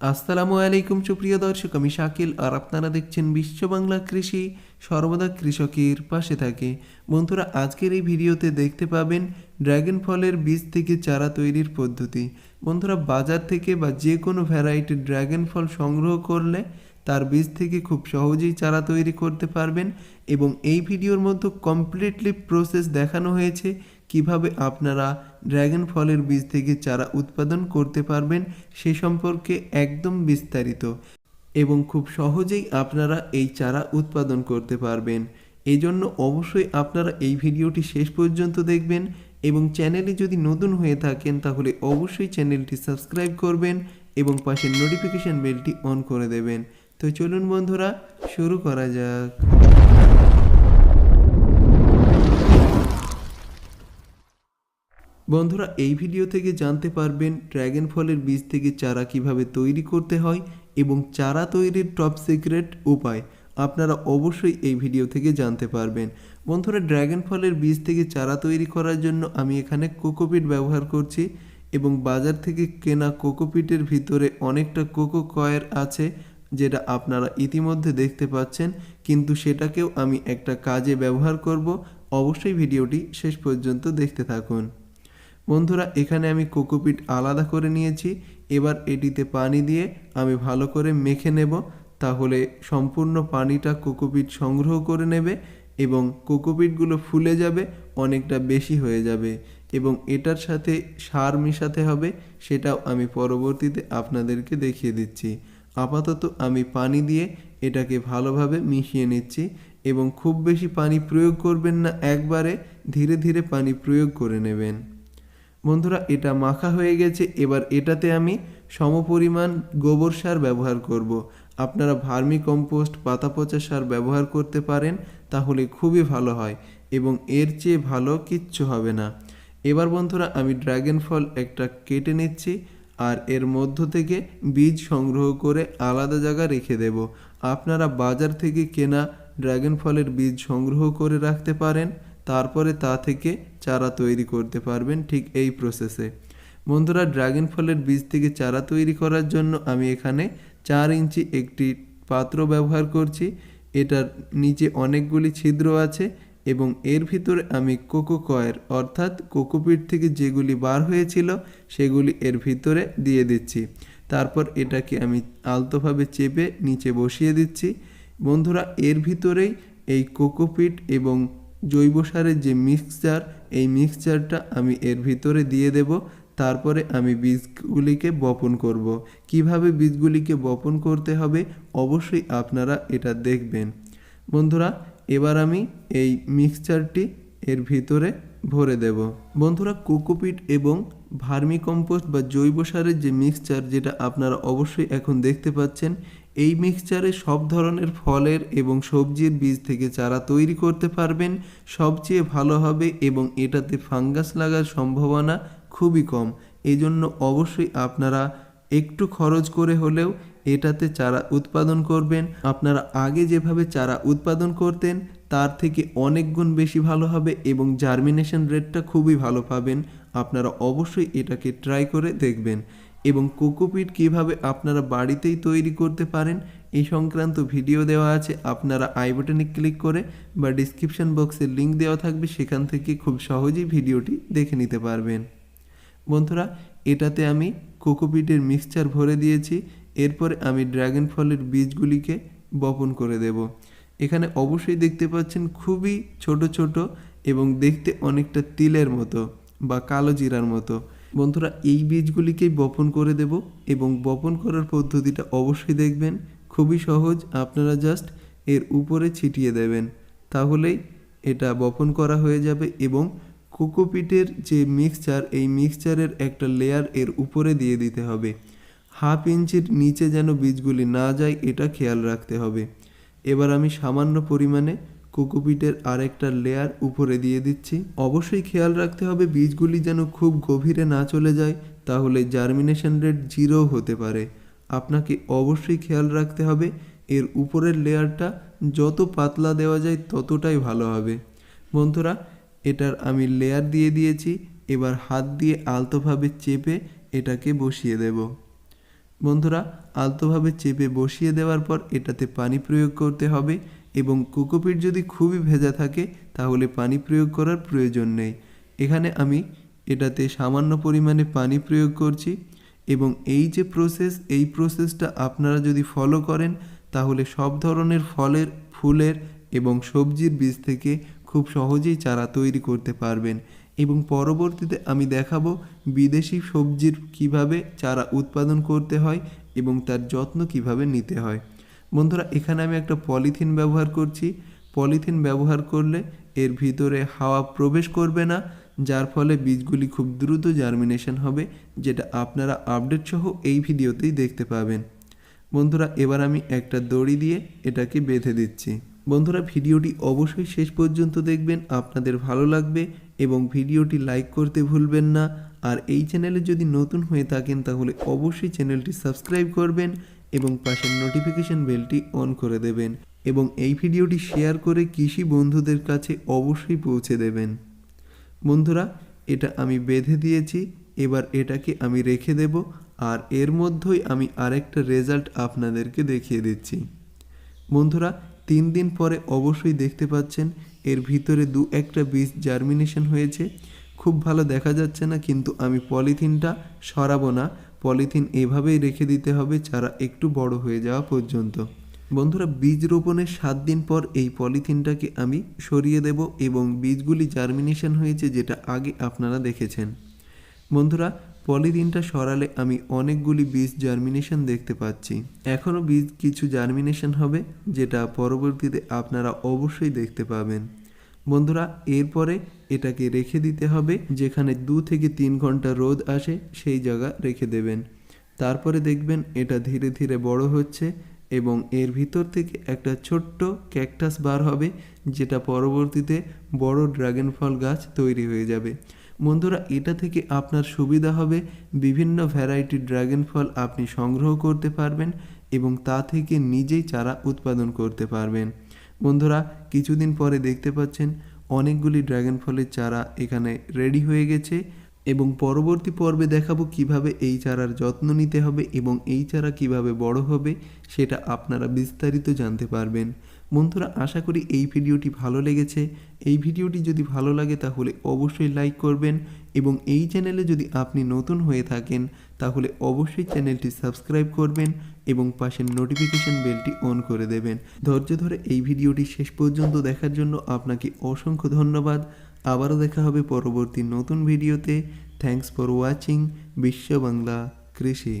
আসসালামু আলাইকুম, সুপ্রিয় দর্শক, আমি শাকিল আর আপনারা দেখছেন বিশ্ব বাংলা কৃষি। সর্বদা কৃষকের পাশে থাকে। বন্ধুরা, আজকের এই ভিডিওতে দেখতে পাবেন ড্রাগন ফলের বীজ থেকে চারা তৈরির পদ্ধতি। বন্ধুরা, বাজার থেকে বা যে কোনো ভ্যারাইটির ড্রাগন ফল সংগ্রহ করলে তার বীজ থেকে খুব সহজেই চারা তৈরি করতে পারবেন এবং এই ভিডিওর মধ্যে কমপ্লিটলি প্রসেস দেখানো হয়েছে। কীভাবে আপনারা ড্রাগন ফলের বীজ থেকে চারা উৎপাদন করতে পারবেন সে সম্পর্কে একদম বিস্তারিত এবং খুব সহজেই আপনারা এই চারা উৎপাদন করতে পারবেন। এজন্য অবশ্যই আপনারা এই ভিডিওটি শেষ পর্যন্ত দেখবেন এবং চ্যানেলে যদি নতুন হয়ে থাকেন তাহলে অবশ্যই চ্যানেলটি সাবস্ক্রাইব করবেন এবং পাশের নোটিফিকেশন বেলটি অন করে দেবেন। তো চলুন বন্ধুরা, শুরু করা যাক। বন্ধুরা, এই ভিডিও থেকে জানতে পারবেন ড্র্যাগন ফলের বীজ থেকে চারা কীভাবে তৈরি করতে হয় এবং চারা তৈরির টপ সিক্রেট উপায়। আপনারা অবশ্যই এই ভিডিও থেকে জানতে পারবেন। বন্ধুরা ড্র্যাগন ফলের বীজ থেকে চারা তৈরি করার জন্য আমি এখানে কোকোপিট ব্যবহার করছি এবং বাজার থেকে কেনা কোকোপিটের ভিতরে অনেকটা কোকো কয়ের আছে যেটা আপনারা ইতিমধ্যে দেখতে পাচ্ছেন, কিন্তু সেটাকেও আমি একটা কাজে ব্যবহার করব। অবশ্যই ভিডিওটি শেষ পর্যন্ত দেখতে থাকুন। বন্ধুরা, এখানে আমি কোকোপিট আলাদা করে নিয়েছি। এবার এটিতে পানি দিয়ে আমি ভালো করে মেখে নেব। তাহলে সম্পূর্ণ পানিটা কোকোপিট সংগ্রহ করে নেবে এবং কোকোপিটগুলো ফুলে যাবে, অনেকটা বেশি হয়ে যাবে এবং এটার সাথে সার মিশাতে হবে, সেটাও আমি পরবর্তীতে আপনাদেরকে দেখিয়ে দিচ্ছি। আপাতত আমি পানি দিয়ে এটাকে ভালোভাবে মিশিয়ে নিচ্ছি এবং খুব বেশি পানি প্রয়োগ করবেন না, একবারে ধীরে ধীরে পানি প্রয়োগ করে নেবেন। বন্ধুরা, এটা মাখা হয়ে গেছে। এবার এটাতে আমি সমপরিমাণ গোবর সার ব্যবহার করব। আপনারা ভার্মি কম্পোস্ট, পাতা পচা সার ব্যবহার করতে পারেন, তাহলে খুবই ভালো হয় এবং এর চেয়ে ভালো কিচ্ছু হবে না। এবার বন্ধুরা, আমি ড্রাগন ফল একটা কেটে নিচ্ছি আর এর মধ্য থেকে বীজ সংগ্রহ করে আলাদা জায়গা রেখে দেব। আপনারা বাজার থেকে কেনা ড্রাগন ফলের বীজ সংগ্রহ করে রাখতে পারেন। তারপরে তা থেকে চারা তৈরি করতে পারবেন ঠিক এই প্রসেসে বন্ধুরা ড্রাগন ফলের বীজ থেকে চারা তৈরি করার জন্য আমি এখানে চার ইঞ্চি একটি পাত্র ব্যবহার করছি। এটার নিচে অনেকগুলি ছিদ্র আছে এবং এর ভিতরে আমি কোকো কয়ের অর্থাৎ কোকোপিট থেকে যেগুলি বার হয়েছিল সেগুলি এর ভিতরে দিয়ে দিচ্ছি। তারপর এটাকে আমি আলতোভাবে চেপে নিচে বসিয়ে দিচ্ছি। বন্ধুরা, এর ভিতরেই এই কোকোপিট এবং জৈব সারের যে মিক্সচার এই মিক্সচারটা আমি এর ভিতরে দিয়ে দেব। তারপরে আমি বীজগুলিকে বপন করব। কীভাবে বীজগুলিকে বপন করতে হবে? অবশ্যই আপনারা এটা দেখবেন। বন্ধুরা, এবার আমি এই মিক্সচারটি এর ভিতরে ভরে দেব। বন্ধুরা, কোকোপিট এবং ভার্মি কম্পোস্ট বা জৈব সারের যে মিক্সচার যেটা আপনারা অবশ্যই এখন দেখতে পাচ্ছেন এই মিক্সচারে সব ধরনের ফলের এবং সবজির বীজ থেকে চারা তৈরি করতে পারবেন। সবচেয়ে ভালো হবে এবং এটাতে ফাঙ্গাস লাগার সম্ভাবনা খুবই কম। এজন্য অবশ্যই আপনারা একটু খরচ করে হলেও এটাতে চারা উৎপাদন করবেন। আপনারা আগে যেভাবে চারা উৎপাদন করতেন, তার থেকে অনেক গুণ বেশি ভালো হবে এবং জার্মিনেশন রেটটা খুবই ভালো পাবেন। আপনারা অবশ্যই এটাকে ট্রাই করে দেখবেন। এবং কোকোপিট কীভাবে আপনারা বাড়িতেই তৈরি করতে পারেন, এই সংক্রান্ত ভিডিও দেওয়া আছে। আপনারা আই বাটনে ক্লিক করে বা ডিসক্রিপশন বক্সে লিঙ্ক দেওয়া থাকবে, সেখান থেকে খুব সহজেই ভিডিওটি দেখে নিতে পারবেন। বন্ধুরা, এটাতে আমি কোকোপিটের মিক্সচার ভরে দিয়েছি। এরপরে আমি ড্রাগন ফলের বীজগুলিকে বপন করে দেব। এখানে অবশ্যই দেখতে পাচ্ছেন খুবই ছোট ছোট এবং দেখতে অনেকটা তিলের মতো বা কালো জিরার মতো। বন্ধুরা, এই বীজগুলিকেই বপন করে দেব এবং বপন করার পদ্ধতিটা অবশ্যই দেখবেন। খুবই সহজ, আপনারা জাস্ট এর উপরে ছিটিয়ে দেবেন। তাহলেই এটা বপন করা হয়ে যাবে এবং কোকোপিটের যে মিক্সচার এই মিক্সচারের একটা লেয়ার এর উপরে দিয়ে দিতে হবে। হাফ ইঞ্চির নিচে যেন বীজগুলি না যায়, এটা খেয়াল রাখতে হবে। এবার আমি সামান্য পরিমাণে কোকোপিটের আরেকটা লেয়ার উপরে দিয়ে দিচ্ছি। অবশ্যই খেয়াল রাখতে হবে বীজগুলি যেন খুব গভীরে না চলে যায়, তাহলে জার্মিনেশন রেট জিরো হতে পারে। আপনাকে অবশ্যই খেয়াল রাখতে হবে, এর উপরের লেয়ারটা যত পাতলা দেওয়া যায় ততটাই ভালো হবে। বন্ধুরা, এটার আমি লেয়ার দিয়ে দিয়েছি, এবার হাত দিয়ে আলতোভাবে চেপে এটাকে বসিয়ে দেব। বন্ধুরা, আলতোভাবে চেপে বসিয়ে দেওয়ার পর এটাতে পানি প্রয়োগ করতে হবে এবং কোকোপিট যদি খুবই ভেজা থাকে, তাহলে পানি প্রয়োগ করার প্রয়োজন নেই। এখানে আমি এটাতে সামান্য পরিমাণে পানি প্রয়োগ করছি এবং এই যে প্রসেস এই প্রসেসটা আপনারা যদি ফলো করেন, তাহলে সব ধরনের ফলের, ফুলের এবং সবজির বীজ থেকে খুব সহজেই চারা তৈরি করতে পারবেন। এবং পরবর্তীতে আমি দেখাবো বিদেশি সবজির কীভাবে চারা উৎপাদন করতে হয় এবং তার যত্ন কীভাবে নিতে হয়। বন্ধুরা, এখানে আমি একটা পলিথিন ব্যবহার করছি। পলিথিন ব্যবহার করলে এর ভিতরে হাওয়া প্রবেশ করবে না, যার ফলে বীজগুলি খুব দ্রুত জার্মিনেশন হবে, যেটা আপনারা আপডেট সহ এই ভিডিওতেই দেখতে পাবেন। বন্ধুরা, এবার আমি একটা দড়ি দিয়ে এটাকে বেঁধে দিচ্ছি। বন্ধুরা, ভিডিওটি অবশ্যই শেষ পর্যন্ত দেখবেন, আপনাদের ভালো লাগবে এবং ভিডিওটি লাইক করতে ভুলবেন না। আর এই চ্যানেলে যদি নতুন হয়ে থাকেন, তাহলে অবশ্যই চ্যানেলটি সাবস্ক্রাইব করবেন এবং পাশের নোটিফিকেশন বেলটি অন করে দেবেন এবং এই ভিডিওটি শেয়ার করে কৃষি বন্ধুদের কাছে অবশ্যই পৌঁছে দেবেন। বন্ধুরা, এটা আমি বেঁধে দিয়েছি, এবার এটাকে আমি রেখে দেব আর এর মধ্যেই আমি আরেকটা রেজাল্ট আপনাদেরকে দেখিয়ে দিচ্ছি। বন্ধুরা, তিন দিন পরে অবশ্যই দেখতে পাচ্ছেন, এর ভিতরে দু একটা বীজ জার্মিনেশন হয়েছে। খুব ভালো দেখা যাচ্ছে না, কিন্তু আমি পলিথিনটা সরাবো না পলিথিন এভাবেই রেখে দিতে হবে চারা একটু বড় হয়ে যাওয়া পর্যন্ত। বন্ধুরা, বীজ রোপণের সাত দিন পর এই পলিথিনটাকে আমি সরিয়ে দেব এবং বীজগুলি জার্মিনেশন হয়েছে যেটা আগে আপনারা দেখেছেন। বন্ধুরা, পলিথিনটা সরালে আমি অনেকগুলি বীজ জার্মিনেশন দেখতে পাচ্ছি। এখনও বীজ কিছু জার্মিনেশন হবে, যেটা পরবর্তীতে আপনারা অবশ্যই দেখতে পাবেন। বন্ধুরা, এরপরে এটাকে রেখে দিতে হবে, যেখানে দু থেকে তিন ঘণ্টা রোদ আসে, সেই জায়গা রেখে দেবেন। তারপরে দেখবেন এটা ধীরে ধীরে বড় হচ্ছে এবং এর ভিতর থেকে একটা ছোট্ট ক্যাকটাস বার হবে, যেটা পরবর্তীতে বড় ড্রাগন ফল গাছ তৈরি হয়ে যাবে। বন্ধুরা, এটা থেকে আপনার সুবিধা হবে, বিভিন্ন ভ্যারাইটির ড্রাগন ফল আপনি সংগ্রহ করতে পারবেন এবং তা থেকে নিজেই চারা উৎপাদন করতে পারবেন। বন্ধুরা, কিছুদিন পরে দেখতে পাচ্ছেন অনেকগুলি ড্রাগন ফলের চারা এখানে রেডি হয়ে গেছে এবং পরবর্তী পর্বে দেখাবো কীভাবে এই চারার যত্ন নিতে হবে এবং এই চারা কীভাবে বড় হবে সেটা আপনারা বিস্তারিত জানতে পারবেন। বন্ধুরা, আশা করি এই ভিডিওটি ভালো লেগেছে। এই ভিডিওটি যদি ভালো লাগে তাহলে অবশ্যই লাইক করবেন এবং এই চ্যানেলে যদি আপনি নতুন হয়ে থাকেন, তাহলে অবশ্যই চ্যানেলটি সাবস্ক্রাইব করবেন এবং পাশের নোটিফিকেশান বেলটি অন করে দেবেন। ধৈর্য ধরে এই ভিডিওটি শেষ পর্যন্ত দেখার জন্য আপনাকে অসংখ্য ধন্যবাদ। আবারও দেখা হবে পরবর্তী নতুন ভিডিওতে। থ্যাংকস ফর ওয়াচিং বিশ্ব বাংলা কৃষি।